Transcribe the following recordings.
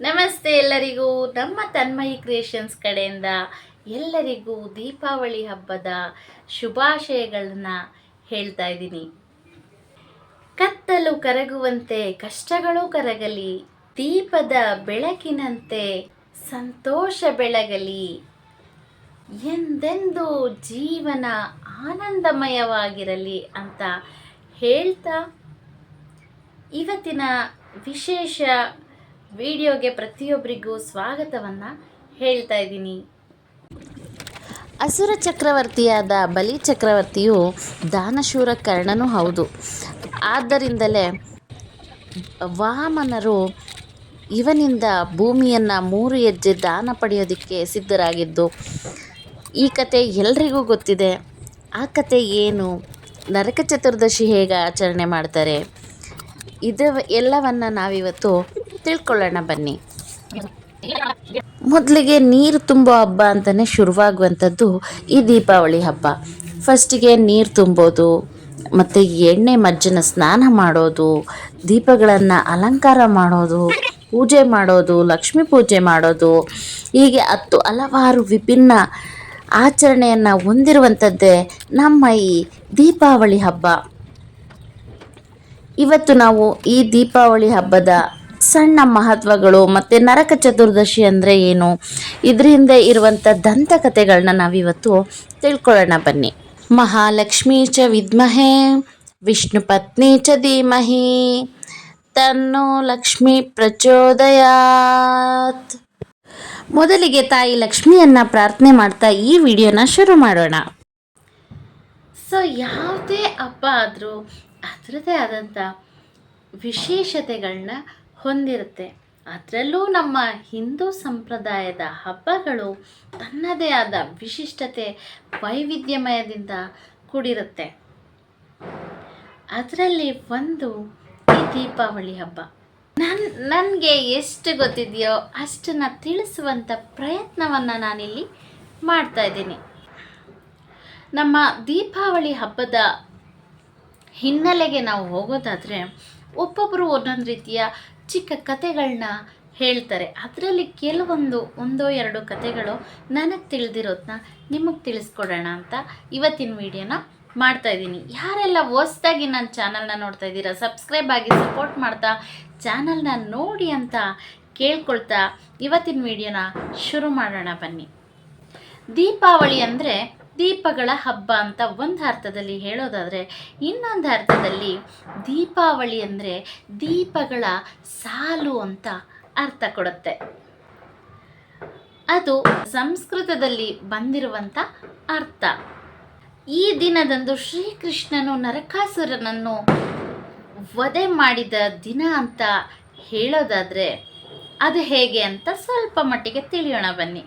ನಮಸ್ತೆ ಎಲ್ಲರಿಗೂ. ನಮ್ಮ ತನ್ಮಯಿ ಕ್ರಿಯೇಷನ್ಸ್ ಕಡೆಯಿಂದ ಎಲ್ಲರಿಗೂ ದೀಪಾವಳಿ ಹಬ್ಬದ ಶುಭಾಶಯಗಳನ್ನ ಹೇಳ್ತಾ ಇದ್ದೀನಿ. ಕತ್ತಲು ಕರಗುವಂತೆ, ಕಷ್ಟಗಳು ಕರಗಲಿ, ದೀಪದ ಬೆಳಕಿನಂತೆ, ಸಂತೋಷ ಬೆಳಗಲಿ, ಎಂದೆಂದು ಜೀವನ ಆನಂದಮಯವಾಗಿರಲಿ ಅಂತ ಹೇಳ್ತಾ ಇವತ್ತಿನ ವಿಶೇಷ ವಿಡಿಯೋಗೆ ಪ್ರತಿಯೊಬ್ಬರಿಗೂ ಸ್ವಾಗತವನ್ನು ಹೇಳ್ತಾ ಇದ್ದೀನಿ. ಅಸುರ ಚಕ್ರವರ್ತಿಯಾದ ಬಲಿ ಚಕ್ರವರ್ತಿಯು ದಾನಶೂರ ಕರ್ಣನೂ ಹೌದು. ಆದ್ದರಿಂದಲೇ ವಾಮನರು ಇವನಿಂದ ಭೂಮಿಯನ್ನು ಮೂರು ಹೆಜ್ಜೆ ದಾನ ಪಡೆಯೋದಕ್ಕೆ ಸಿದ್ಧರಾಗಿದ್ದು, ಈ ಕತೆ ಎಲ್ರಿಗೂ ಗೊತ್ತಿದೆ. ಆ ಕತೆ ಏನು? ನರಕ ಚತುರ್ದಶಿ ಹೇಗೆ ಆಚರಣೆ ಮಾಡ್ತಾರೆ? ಇದು ಎಲ್ಲವನ್ನು ನಾವಿವತ್ತು ತಿಳ್ಕೊಳ್ಳೋಣ ಬನ್ನಿ. ಮೊದಲಿಗೆ ನೀರು ತುಂಬೋ ಹಬ್ಬ ಅಂತಲೇ ಶುರುವಾಗುವಂಥದ್ದು ಈ ದೀಪಾವಳಿ ಹಬ್ಬ. ಫಸ್ಟಿಗೆ ನೀರು ತುಂಬೋದು, ಮತ್ತು ಎಣ್ಣೆ ಮಜ್ಜನ ಸ್ನಾನ ಮಾಡೋದು, ದೀಪಗಳನ್ನು ಅಲಂಕಾರ ಮಾಡೋದು, ಪೂಜೆ ಮಾಡೋದು, ಲಕ್ಷ್ಮೀ ಪೂಜೆ ಮಾಡೋದು, ಹೀಗೆ ಹತ್ತು ಹಲವಾರು ವಿಭಿನ್ನ ಆಚರಣೆಯನ್ನು ಹೊಂದಿರುವಂಥದ್ದೇ ನಮ್ಮ ಈ ದೀಪಾವಳಿ ಹಬ್ಬ. ಇವತ್ತು ನಾವು ಈ ದೀಪಾವಳಿ ಹಬ್ಬದ ಸಣ್ಣ ಮಹತ್ವಗಳು ಮತ್ತು ನರಕ ಚತುರ್ದಶಿ ಅಂದರೆ ಏನು? ಇದರಿಂದ ಇರುವಂಥ ದಂತಕಥೆಗಳನ್ನ ನಾವಿವತ್ತು ತಿಳ್ಕೊಳ್ಳೋಣ ಬನ್ನಿ. ಮಹಾಲಕ್ಷ್ಮೀ ಚ ವಿದ್ಮಹೇ, ವಿಷ್ಣು ಪತ್ನಿ ಚ ಧೀಮಹಿ, ತನ್ನೋ ಲಕ್ಷ್ಮಿ ಪ್ರಚೋದಯಾತ್. ಮೊದಲಿಗೆ ತಾಯಿ ಲಕ್ಷ್ಮಿಯನ್ನ ಪ್ರಾರ್ಥನೆ ಮಾಡ್ತಾ ಈ ವಿಡಿಯೋನ ಶುರು ಮಾಡೋಣ. ಸೊ ಯಾವುದೇ ಹಬ್ಬ ಆದರೂ ಅದರದೇ ಆದಂಥ ವಿಶೇಷತೆಗಳನ್ನ ಹೊಂದಿರುತ್ತೆ. ಅದರಲ್ಲೂ ನಮ್ಮ ಹಿಂದೂ ಸಂಪ್ರದಾಯದ ಹಬ್ಬಗಳು ತನ್ನದೇ ಆದ ವಿಶಿಷ್ಟತೆ, ವೈವಿಧ್ಯಮಯದಿಂದ ಕೂಡಿರುತ್ತೆ. ಅದರಲ್ಲಿ ಒಂದು ಈ ದೀಪಾವಳಿ ಹಬ್ಬ. ನನ್, ನನಗೆ ಎಷ್ಟು ಗೊತ್ತಿದೆಯೋ ಅಷ್ಟನ್ನು ತಿಳಿಸುವಂಥ ಪ್ರಯತ್ನವನ್ನು ನಾನಿಲ್ಲಿ ಮಾಡ್ತಾ ಇದ್ದೀನಿ. ನಮ್ಮ ದೀಪಾವಳಿ ಹಬ್ಬದ ಹಿನ್ನೆಲೆಗೆ ನಾವು ಹೋಗೋದಾದರೆ ಒಬ್ಬೊಬ್ಬರು ಒಂದೊಂದು ರೀತಿಯ ಚಿಕ್ಕ ಕತೆಗಳನ್ನ ಹೇಳ್ತಾರೆ. ಅದರಲ್ಲಿ ಕೆಲವೊಂದು, ಒಂದೋ ಎರಡು ಕತೆಗಳು ನನಗೆ ತಿಳಿದಿರೋದನ್ನ ನಿಮಗೆ ತಿಳಿಸ್ಕೊಡೋಣ ಅಂತ ಇವತ್ತಿನ ವಿಡಿಯೋನ ಮಾಡ್ತಾ ಇದ್ದೀನಿ. ಯಾರೆಲ್ಲ ಹೊಸ್ದಾಗಿ ನನ್ನ ಚಾನಲ್ನ ನೋಡ್ತಾ ಇದ್ದೀರಾ, ಸಬ್ಸ್ಕ್ರೈಬ್ ಆಗಿ ಸಪೋರ್ಟ್ ಮಾಡ್ತಾ ಚಾನಲ್ನ ನೋಡಿ ಅಂತ ಕೇಳ್ಕೊಳ್ತಾ ಇವತ್ತಿನ ವಿಡಿಯೋನ ಶುರು ಮಾಡೋಣ ಬನ್ನಿ. ದೀಪಾವಳಿ ಅಂದರೆ ದೀಪಗಳ ಹಬ್ಬ ಅಂತ ಒಂದು ಅರ್ಥದಲ್ಲಿ ಹೇಳೋದಾದರೆ ಇನ್ನೊಂದು ಅರ್ಥದಲ್ಲಿ ದೀಪಾವಳಿ ಅಂದರೆ ದೀಪಗಳ ಸಾಲು ಅಂತ ಅರ್ಥ ಕೊಡುತ್ತೆ. ಅದು ಸಂಸ್ಕೃತದಲ್ಲಿ ಬಂದಿರುವಂಥ ಅರ್ಥ. ಈ ದಿನದಂದು ಶ್ರೀಕೃಷ್ಣನು ನರಕಾಸುರನನ್ನು ವಧೆ ಮಾಡಿದ ದಿನ ಅಂತ ಹೇಳೋದಾದರೆ ಅದು ಹೇಗೆ ಅಂತ ಸ್ವಲ್ಪ ಮಟ್ಟಿಗೆ ತಿಳಿಯೋಣ ಬನ್ನಿ.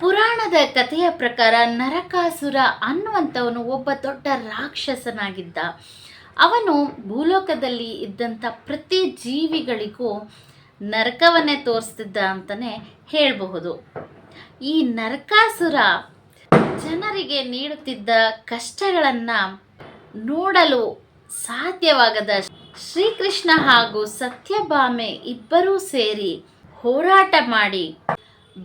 ಪುರಾಣದ ಕಥೆಯ ಪ್ರಕಾರ ನರಕಾಸುರ ಅನ್ನುವಂಥವನು ಒಬ್ಬ ದೊಡ್ಡ ರಾಕ್ಷಸನಾಗಿದ್ದ. ಅವನು ಭೂಲೋಕದಲ್ಲಿ ಇದ್ದಂಥ ಪ್ರತಿ ಜೀವಿಗಳಿಗೂ ನರಕವನ್ನೇ ತೋರಿಸ್ತಿದ್ದ ಅಂತಲೇ ಹೇಳಬಹುದು. ಈ ನರಕಾಸುರ ಜನರಿಗೆ ನೀಡುತ್ತಿದ್ದ ಕಷ್ಟಗಳನ್ನು ನೋಡಲು ಸಾಧ್ಯವಾಗದ ಶ್ರೀಕೃಷ್ಣ ಹಾಗೂ ಸತ್ಯಭಾಮೆ ಇಬ್ಬರೂ ಸೇರಿ ಹೋರಾಟ ಮಾಡಿ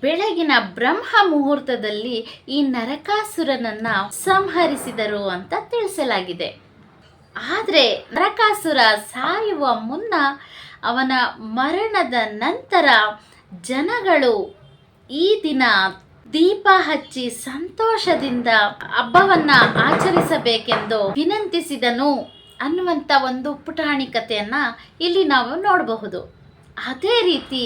ಬೆಳಗಿನ ಬ್ರಹ್ಮ ಮುಹೂರ್ತದಲ್ಲಿ ಈ ನರಕಾಸುರನನ್ನ ಸಂಹರಿಸಿದರು ಅಂತ ತಿಳಿಸಲಾಗಿದೆ. ಆದರೆ ನರಕಾಸುರ ಸಾಯುವ ಮುನ್ನ ಅವನ ಮರಣದ ನಂತರ ಜನಗಳು ಈ ದಿನ ದೀಪ ಹಚ್ಚಿ ಸಂತೋಷದಿಂದ ಹಬ್ಬವನ್ನ ಆಚರಿಸಬೇಕೆಂದು ವಿನಂತಿಸಿದನು ಅನ್ನುವಂಥ ಒಂದು ಪುಟಾಣಿ ಕಥೆಯನ್ನ ಇಲ್ಲಿ ನಾವು ನೋಡಬಹುದು. ಅದೇ ರೀತಿ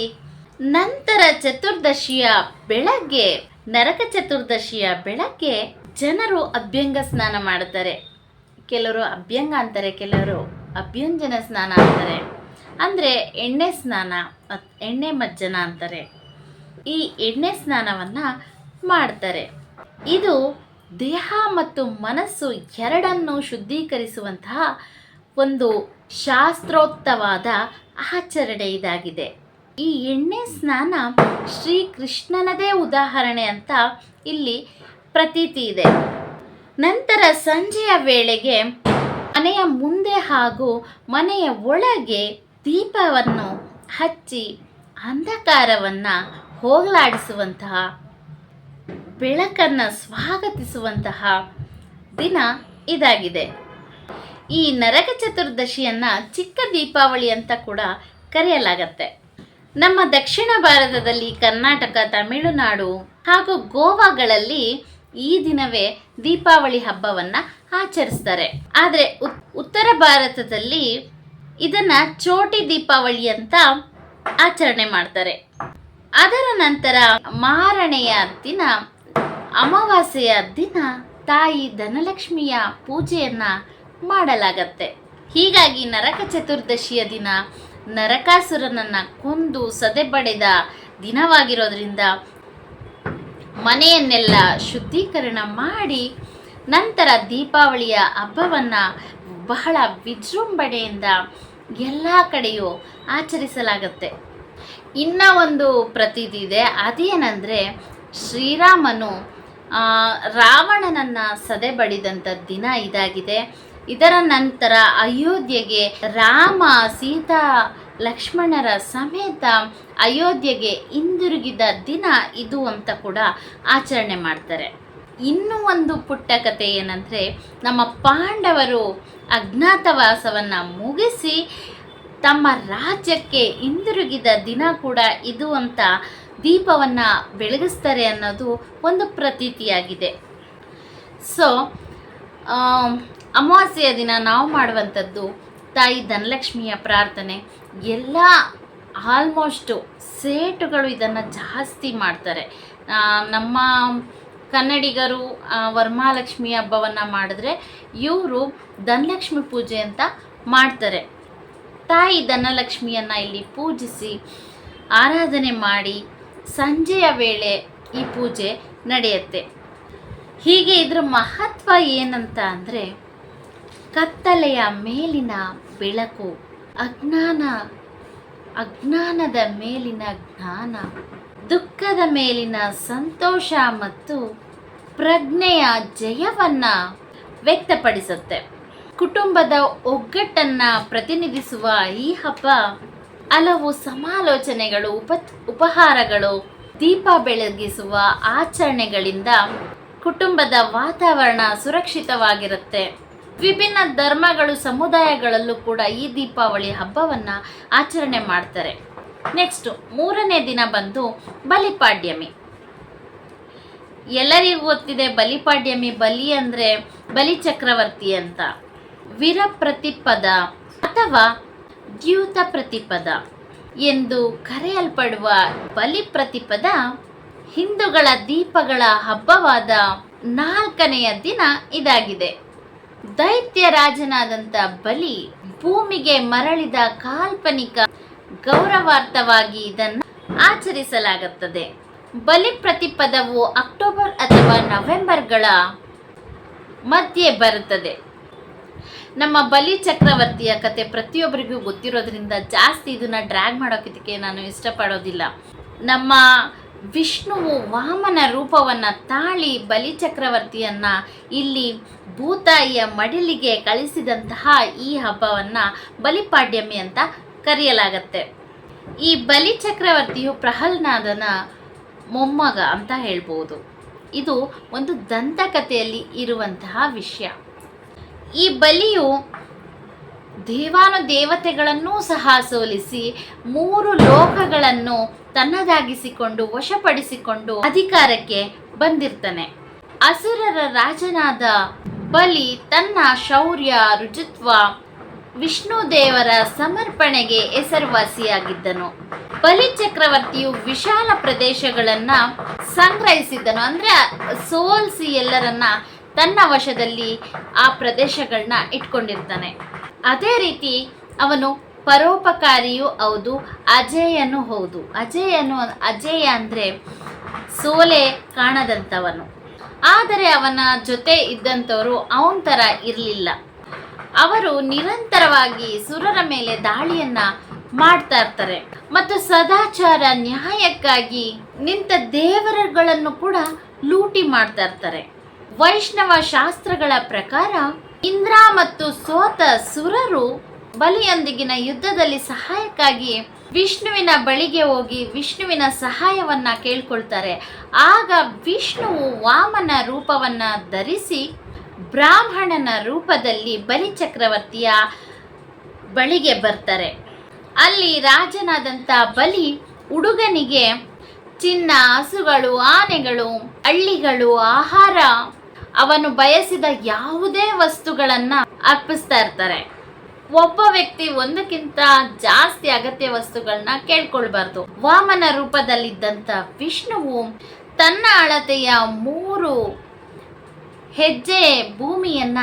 ನಂತರ ಚತುರ್ದಶಿಯ ಬೆಳಗ್ಗೆ, ನರಕ ಚತುರ್ದಶಿಯ ಬೆಳಗ್ಗೆ ಜನರು ಅಭ್ಯಂಗ ಸ್ನಾನ ಮಾಡುತ್ತಾರೆ. ಕೆಲವರು ಅಭ್ಯಂಗ ಅಂತಾರೆ, ಕೆಲವರು ಅಭ್ಯಂಜನ ಸ್ನಾನ ಅಂತಾರೆ. ಅಂದರೆ ಎಣ್ಣೆ ಸ್ನಾನ ಎಣ್ಣೆ ಮಜ್ಜನ ಅಂತಾರೆ. ಈ ಎಣ್ಣೆ ಸ್ನಾನವನ್ನು ಮಾಡ್ತಾರೆ. ಇದು ದೇಹ ಮತ್ತು ಮನಸ್ಸು ಎರಡನ್ನು ಶುದ್ಧೀಕರಿಸುವಂತಹ ಒಂದು ಶಾಸ್ತ್ರೋಕ್ತವಾದ ಆಚರಣೆ ಇದಾಗಿದೆ. ಈ ಎಣ್ಣೆ ಸ್ನಾನ ಶ್ರೀಕೃಷ್ಣನದೇ ಉದಾಹರಣೆ ಅಂತ ಇಲ್ಲಿ ಪ್ರತೀತಿ ಇದೆ. ನಂತರ ಸಂಜೆಯ ವೇಳೆಗೆ ಮನೆಯ ಮುಂದೆ ಹಾಗೂ ಮನೆಯ ಒಳಗೆ ದೀಪವನ್ನು ಹಚ್ಚಿ ಅಂಧಕಾರವನ್ನು ಹೋಗಲಾಡಿಸುವಂತಹ, ಬೆಳಕನ್ನು ಸ್ವಾಗತಿಸುವಂತಹ ದಿನ ಇದಾಗಿದೆ. ಈ ನರಕ ಚತುರ್ದಶಿಯನ್ನು ಚಿಕ್ಕ ದೀಪಾವಳಿ ಅಂತ ಕೂಡ ಕರೆಯಲಾಗತ್ತೆ. ನಮ್ಮ ದಕ್ಷಿಣ ಭಾರತದಲ್ಲಿ ಕರ್ನಾಟಕ, ತಮಿಳುನಾಡು ಹಾಗೂ ಗೋವಾಗಳಲ್ಲಿ ಈ ದಿನವೇ ದೀಪಾವಳಿ ಹಬ್ಬವನ್ನು ಆಚರಿಸ್ತಾರೆ. ಆದರೆ ಉತ್- ಉತ್ತರ ಭಾರತದಲ್ಲಿ ಇದನ್ನ ಚೋಟಿ ದೀಪಾವಳಿ ಅಂತ ಆಚರಣೆ ಮಾಡ್ತಾರೆ. ಅದರ ನಂತರ ಮಾರನೆಯ ದಿನ, ಅಮಾವಾಸ್ಯೆಯ ದಿನ ತಾಯಿ ಧನಲಕ್ಷ್ಮಿಯ ಪೂಜೆಯನ್ನ ಮಾಡಲಾಗತ್ತೆ. ಹೀಗಾಗಿ ನರಕ ಚತುರ್ದಶಿಯ ದಿನ ನರಕಾಸುರನನ್ನ ಕೊಂದು ಸದೆಬಡೆದ ದಿನವಾಗಿರೋದ್ರಿಂದ ಮನೆಯನ್ನೆಲ್ಲ ಶುದ್ಧೀಕರಣ ಮಾಡಿ ನಂತರ ದೀಪಾವಳಿಯ ಹಬ್ಬವನ್ನು ಬಹಳ ವಿಜೃಂಭಣೆಯಿಂದ ಎಲ್ಲ ಕಡೆಯೂ ಆಚರಿಸಲಾಗುತ್ತೆ. ಇನ್ನ ಒಂದು ಪ್ರತೀತಿ ಇದೆ. ಅದೇನೆಂದರೆ ಶ್ರೀರಾಮನು ರಾವಣನನ್ನ ಸದೆ ಬಡಿದಂಥ ದಿನ ಇದಾಗಿದೆ. ಇದರ ನಂತರ ಅಯೋಧ್ಯೆಗೆ ರಾಮ, ಸೀತಾ, ಲಕ್ಷ್ಮಣರ ಸಮೇತ ಅಯೋಧ್ಯೆಗೆ ಹಿಂದಿರುಗಿದ ದಿನ ಇದು ಅಂತ ಕೂಡ ಆಚರಣೆ ಮಾಡ್ತಾರೆ. ಇನ್ನೂ ಒಂದು ಪುಟ್ಟ ಕಥೆ ಏನಂದರೆ, ನಮ್ಮ ಪಾಂಡವರು ಅಜ್ಞಾತವಾಸವನ್ನು ಮುಗಿಸಿ ತಮ್ಮ ರಾಜ್ಯಕ್ಕೆ ಹಿಂದಿರುಗಿದ ದಿನ ಕೂಡ ಇದು ಅಂತ ದೀಪವನ್ನು ಬೆಳಗಿಸ್ತಾರೆ ಅನ್ನೋದು ಒಂದು ಪ್ರತೀತಿಯಾಗಿದೆ. ಸೊ ಅಮಾವಾಸ್ಯೆಯ ದಿನ ನಾವು ಮಾಡುವಂಥದ್ದು ತಾಯಿ ಧನಲಕ್ಷ್ಮಿಯ ಪ್ರಾರ್ಥನೆ. ಎಲ್ಲ ಆಲ್ಮೋಸ್ಟು ಸೇಟುಗಳು ಇದನ್ನು ಜಾಸ್ತಿ ಮಾಡ್ತಾರೆ. ನಮ್ಮ ಕನ್ನಡಿಗರು ವರ್ಮಾಲಕ್ಷ್ಮಿ ಹಬ್ಬವನ್ನು ಮಾಡಿದ್ರೆ ಇವರು ಧನಲಕ್ಷ್ಮಿ ಪೂಜೆ ಅಂತ ಮಾಡ್ತಾರೆ. ತಾಯಿ ಧನಲಕ್ಷ್ಮಿಯನ್ನು ಇಲ್ಲಿ ಪೂಜಿಸಿ, ಆರಾಧನೆ ಮಾಡಿ ಸಂಜೆಯ ವೇಳೆ ಈ ಪೂಜೆ ನಡೆಯುತ್ತೆ. ಹೀಗೆ ಇದರ ಮಹತ್ವ ಏನಂತ ಅಂದರೆ ಕತ್ತಲೆಯ ಮೇಲಿನ ಬೆಳಕು, ಅಜ್ಞಾನ, ಅಜ್ಞಾನದ ಮೇಲಿನ ಜ್ಞಾನ, ದುಃಖದ ಮೇಲಿನ ಸಂತೋಷ ಮತ್ತು ಪ್ರಜ್ಞೆಯ ಜಯವನ್ನ ವ್ಯಕ್ತಪಡಿಸುತ್ತೆ. ಕುಟುಂಬದ ಒಗ್ಗಟ್ಟನ್ನ ಪ್ರತಿನಿಧಿಸುವ ಈ ಹಬ್ಬ ಹಲವು ಸಮಾಲೋಚನೆಗಳು ಉಪ ಉಪಹಾರಗಳು, ದೀಪ ಬೆಳಗಿಸುವ ಆಚರಣೆಗಳಿಂದ ಕುಟುಂಬದ ವಾತಾವರಣ ಸುರಕ್ಷಿತವಾಗಿರುತ್ತೆ. ವಿಭಿನ್ನ ಧರ್ಮಗಳು ಸಮುದಾಯಗಳಲ್ಲೂ ಕೂಡ ಈ ದೀಪಾವಳಿ ಹಬ್ಬವನ್ನು ಆಚರಣೆ ಮಾಡ್ತಾರೆ. ನೆಕ್ಸ್ಟು ಮೂರನೇ ದಿನ ಬಂದು ಬಲಿಪಾಡ್ಯಮಿ. ಎಲ್ಲರಿಗೂ ಗೊತ್ತಿದೆ ಬಲಿಪಾಡ್ಯಮಿ ಬಲಿ ಅಂದರೆ ಬಲಿ ಚಕ್ರವರ್ತಿ ಅಂತ. ವೀರ ಪ್ರತಿಪದ ಅಥವಾ ದ್ಯೂತ ಪ್ರತಿಪದ ಎಂದು ಕರೆಯಲ್ಪಡುವ ಬಲಿ ಪ್ರತಿಪದ ಹಿಂದೂಗಳ ದೀಪಗಳ ಹಬ್ಬವಾದ ನಾಲ್ಕನೆಯ ದಿನ ಇದಾಗಿದೆ. ದೈತ್ಯ ರಾಜನಾದಂಥ ಬಲಿ ಭೂಮಿಗೆ ಮರಳಿದ ಕಾಲ್ಪನಿಕ ಗೌರವಾರ್ಥವಾಗಿ ಇದನ್ನು ಆಚರಿಸಲಾಗುತ್ತದೆ. ಬಲಿ ಪ್ರತಿಪದವು ಅಕ್ಟೋಬರ್ ಅಥವಾ ನವೆಂಬರ್ಗಳ ಮಧ್ಯೆ ಬರುತ್ತದೆ. ನಮ್ಮ ಬಲಿ ಚಕ್ರವರ್ತಿಯ ಕತೆ ಪ್ರತಿಯೊಬ್ಬರಿಗೂ ಗೊತ್ತಿರೋದ್ರಿಂದ ಜಾಸ್ತಿ ಇದನ್ನ ಡ್ರ್ಯಾಗ್ ಮಾಡೋಕೆ ನಾನು ಇಷ್ಟಪಡೋದಿಲ್ಲ. ನಮ್ಮ ವಿಷ್ಣುವು ವಾಮನ ರೂಪವನ್ನು ತಾಳಿ ಬಲಿ ಚಕ್ರವರ್ತಿಯನ್ನ ಇಲ್ಲಿ ಭೂತಾಯಿಯ ಮಡಿಲಿಗೆ ಕಳಿಸಿದಂತಹ ಈ ಹಬ್ಬವನ್ನು ಬಲಿಪಾಡ್ಯಮಿ ಅಂತ ಕರೆಯಲಾಗತ್ತೆ. ಈ ಬಲಿ ಚಕ್ರವರ್ತಿಯು ಪ್ರಹಲ್ನಾದನ ಮೊಮ್ಮಗ ಅಂತ ಹೇಳ್ಬೋದು. ಇದು ಒಂದು ದಂತಕಥೆಯಲ್ಲಿ ಇರುವಂತಹ ವಿಷಯ. ಈ ಬಲಿಯು ದೇವಾನು ದೇವತೆಗಳನ್ನೂ ಸಹ ಸೋಲಿಸಿ ಮೂರು ಲೋಕಗಳನ್ನು ತನ್ನದಾಗಿಸಿಕೊಂಡು, ವಶಪಡಿಸಿಕೊಂಡು ಅಧಿಕಾರಕ್ಕೆ ಬಂದಿರ್ತಾನೆ. ಅಸುರರ ರಾಜನಾದ ಬಲಿ ತನ್ನ ಶೌರ್ಯ, ರುಜುತ್ವ ವಿಷ್ಣು ದೇವರ ಸಮರ್ಪಣೆಗೆ ಹೆಸರುವಾಸಿಯಾಗಿದ್ದನು. ಬಲಿ ಚಕ್ರವರ್ತಿಯು ವಿಶಾಲ ಪ್ರದೇಶಗಳನ್ನ ಸಂಗ್ರಹಿಸಿದ್ದನು. ಅಂದ್ರೆ ಸೋಲ್ಸಿ ಎಲ್ಲರನ್ನ ತನ್ನ ವಶದಲ್ಲಿ ಆ ಪ್ರದೇಶಗಳನ್ನ ಇಟ್ಕೊಂಡಿರ್ತಾನೆ. ಅದೇ ರೀತಿ ಅವನು ಪರೋಪಕಾರಿಯೂ ಹೌದು, ಅಜೇಯನು ಹೌದು. ಅಜೇಯನು ಅಜೇಯ ಅಂದರೆ ಸೋಲೆ ಕಾಣದಂಥವನು ಆದರೆ ಅವನ ಜೊತೆ ಇದ್ದಂಥವರು ಅವನ ಥರ ಇರಲಿಲ್ಲ. ಅವರು ನಿರಂತರವಾಗಿ ಸುರರ ಮೇಲೆ ದಾಳಿಯನ್ನು ಮಾಡ್ತಾ ಇರ್ತಾರೆ. ಮತ್ತು ಸದಾಚಾರ ನ್ಯಾಯಕ್ಕಾಗಿ ನಿಂತ ದೇವರುಗಳನ್ನು ಕೂಡ ಲೂಟಿ ಮಾಡ್ತಾ ಇರ್ತಾರೆ. ವೈಷ್ಣವ ಶಾಸ್ತ್ರಗಳ ಪ್ರಕಾರ ಇಂದ್ರ ಮತ್ತು ಸೋತ ಸುರರು ಬಲಿಯೊಂದಿಗಿನ ಯುದ್ಧದಲ್ಲಿ ಸಹಾಯಕ್ಕಾಗಿ ವಿಷ್ಣುವಿನ ಬಳಿಗೆ ಹೋಗಿ ವಿಷ್ಣುವಿನ ಸಹಾಯವನ್ನ ಕೇಳ್ಕೊಳ್ತಾರೆ. ಆಗ ವಿಷ್ಣುವು ವಾಮನ ರೂಪವನ್ನ ಧರಿಸಿ ಬ್ರಾಹ್ಮಣನ ರೂಪದಲ್ಲಿ ಬಲಿ ಚಕ್ರವರ್ತಿಯ ಬಳಿಗೆ ಬರ್ತಾರೆ. ಅಲ್ಲಿ ರಾಜನಾದಂಥ ಬಲಿ ಹುಡುಗನಿಗೆ ಚಿನ್ನ, ಹಸುಗಳು, ಆನೆಗಳು, ಹಳ್ಳಿಗಳು, ಆಹಾರ ಅವನು ಬಯಸಿದ ಯಾವುದೇ ವಸ್ತುಗಳನ್ನ ಅರ್ಪಿಸ್ತಾ ಇರ್ತಾರೆ. ಒಬ್ಬ ವ್ಯಕ್ತಿ ಒಂದಕ್ಕಿಂತ ಜಾಸ್ತಿ ಅಗತ್ಯ ವಸ್ತುಗಳನ್ನ ಕೇಳ್ಕೊಳ್ಬಾರ್ದು. ವಾಮನ ರೂಪದಲ್ಲಿದ್ದಂಥ ವಿಷ್ಣುವು ತನ್ನ ಅಳತೆಯ ಮೂರು ಹೆಜ್ಜೆ ಭೂಮಿಯನ್ನ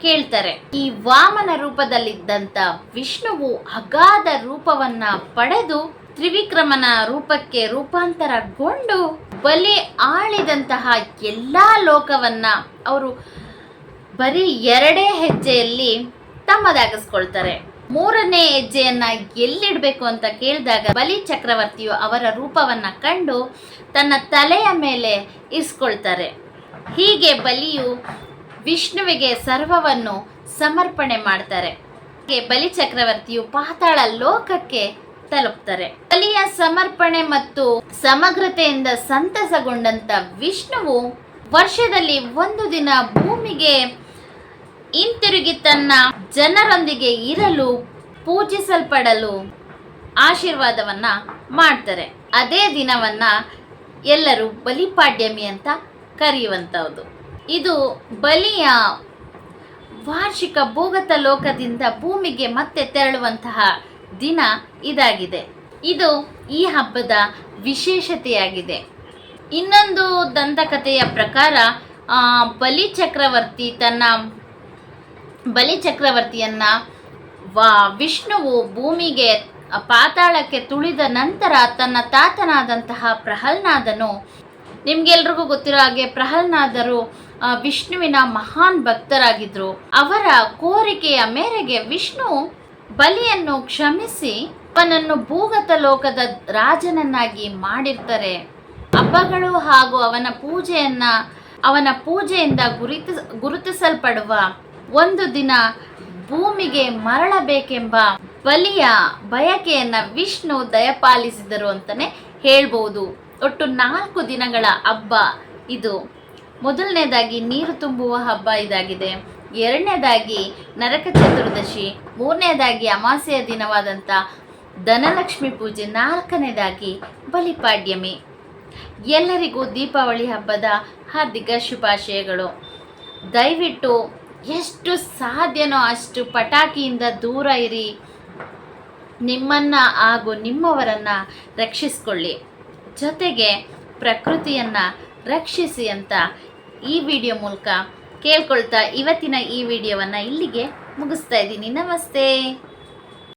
ಕೇಳ್ತಾರೆ. ಈ ವಾಮನ ರೂಪದಲ್ಲಿದ್ದಂಥ ವಿಷ್ಣುವು ಅಗಾಧ ರೂಪವನ್ನ ಪಡೆದು ತ್ರಿವಿಕ್ರಮನ ರೂಪಕ್ಕೆ ರೂಪಾಂತರಗೊಂಡು ಬಲಿ ಆಳಿದಂತಹ ಎಲ್ಲ ಲೋಕವನ್ನ ಅವರು ಬರೀ ಎರಡೇ ಹೆಜ್ಜೆಯಲ್ಲಿ ತಮ್ಮದಾಗಿಸ್ಕೊಳ್ತಾರೆ. ಮೂರನೇ ಹೆಜ್ಜೆಯನ್ನ ಎಲ್ಲಿಡಬೇಕು ಅಂತ ಕೇಳಿದಾಗ ಬಲಿ ಚಕ್ರವರ್ತಿಯು ಅವರ ರೂಪವನ್ನ ಕಂಡು ತನ್ನ ತಲೆಯ ಮೇಲೆ ಇಸ್ಕೊಳ್ತಾರೆ. ಹೀಗೆ ಬಲಿಯು ವಿಷ್ಣುವಿಗೆ ಸರ್ವವನ್ನು ಸಮರ್ಪಣೆ ಮಾಡ್ತಾರೆ. ಬಲಿ ಚಕ್ರವರ್ತಿಯು ಪಾತಾಳ ಲೋಕಕ್ಕೆ ತಲುಪ್ತಾರೆ. ಬಲಿಯ ಸಮರ್ಪಣೆ ಮತ್ತು ಸಮಗ್ರತೆಯಿಂದ ಸಂತಸಗೊಂಡಂತ ವಿಷ್ಣುವು ವರ್ಷದಲ್ಲಿ ಒಂದು ದಿನ ಭೂಮಿಗೆ ಹಿಂತಿರುಗಿ ತನ್ನ ಜನರೊಂದಿಗೆ ಇರಲು, ಪೂಜಿಸಲ್ಪಡಲು ಆಶೀರ್ವಾದವನ್ನ ಮಾಡ್ತಾರೆ. ಅದೇ ದಿನವನ್ನ ಎಲ್ಲರೂ ಬಲಿಪಾಡ್ಯಮಿ ಅಂತ ಕರೆಯುವಂಥದ್ದು ಇದು ಬಲಿಯ ವಾರ್ಷಿಕ ಭೂಗತ ಲೋಕದಿಂದ ಭೂಮಿಗೆ ಮತ್ತೆ ತೆರಳುವಂತಹ ದಿನ ಇದಾಗಿದೆ. ಇದು ಈ ಹಬ್ಬದ ವಿಶೇಷತೆಯಾಗಿದೆ. ಇನ್ನೊಂದು ದಂತಕಥೆಯ ಪ್ರಕಾರ ಬಲಿ ಚಕ್ರವರ್ತಿ ತನ್ನ ಬಲಿ ಚಕ್ರವರ್ತಿಯನ್ನ ವಾ, ವಿಷ್ಣುವು ಭೂಮಿಗೆ ಪಾತಾಳಕ್ಕೆ ತುಳಿದ ನಂತರ ತನ್ನ ತಾತನಾದಂತಹ ಪ್ರಹಲ್ನಾದನು, ನಿಮ್ಗೆಲ್ರಿಗೂ ಗೊತ್ತಿರೋ ಹಾಗೆ ಪ್ರಹಲ್ನಾದರು ವಿಷ್ಣುವಿನ ಮಹಾನ್ ಭಕ್ತರಾಗಿದ್ರು. ಅವರ ಕೋರಿಕೆಯ ಮೇರೆಗೆ ವಿಷ್ಣು ಬಲಿಯನ್ನು ಕ್ಷಮಿಸಿ ಅವನನ್ನು ಭೂಗತ ಲೋಕದ ರಾಜನನ್ನಾಗಿ ಮಾಡಿರ್ತಾರೆ. ಹಬ್ಬಗಳು ಹಾಗೂ ಅವನ ಪೂಜೆಯನ್ನ ಅವನ ಪೂಜೆಯಿಂದ ಗುರುತ, ಗುರುತಿಸಲ್ಪಡುವ ಒಂದು ದಿನ ಭೂಮಿಗೆ ಮರಳಬೇಕೆಂಬ ಬಲಿಯ ಬಯಕೆಯನ್ನ ವಿಷ್ಣು ದಯಪಾಲಿಸಿದರು ಅಂತಾನೆ ಹೇಳ್ಬೋದು. ಒಟ್ಟು ನಾಲ್ಕು ದಿನಗಳ ಹಬ್ಬ ಇದು. ಮೊದಲನೇದಾಗಿ ನೀರು ತುಂಬುವ ಹಬ್ಬ ಇದಾಗಿದೆ. ಎರಡನೇದಾಗಿ ನರಕ ಚತುರ್ದಶಿ, ಮೂರನೇದಾಗಿ ಅಮಾಸೆಯ ದಿನವಾದಂಥ ಧನಲಕ್ಷ್ಮಿ ಪೂಜೆ, ನಾಲ್ಕನೇದಾಗಿ ಬಲಿಪಾಡ್ಯಮಿ. ಎಲ್ಲರಿಗೂ ದೀಪಾವಳಿ ಹಬ್ಬದ ಹಾರ್ದಿಕ ಶುಭಾಶಯಗಳು. ದಯವಿಟ್ಟು ಎಷ್ಟು ಸಾಧ್ಯನೋ ಅಷ್ಟು ಪಟಾಕಿಯಿಂದ ದೂರ ಇರಿ. ನಿಮ್ಮನ್ನ ಹಾಗೂ ನಿಮ್ಮವರನ್ನ ರಕ್ಷಿಸಿಕೊಳ್ಳಿ. ಜೊತೆಗೆ ಪ್ರಕೃತಿಯನ್ನ ರಕ್ಷಿಸಿ ಅಂತ ಈ ವಿಡಿಯೋ ಮೂಲಕ ಕೇಳ್ಕೊಳ್ತಾ ಇವತ್ತಿನ ಈ ವಿಡಿಯೋವನ್ನು ಇಲ್ಲಿಗೆ ಮುಗಿಸ್ತಾ ಇದ್ದೀನಿ. ನಮಸ್ತೆ.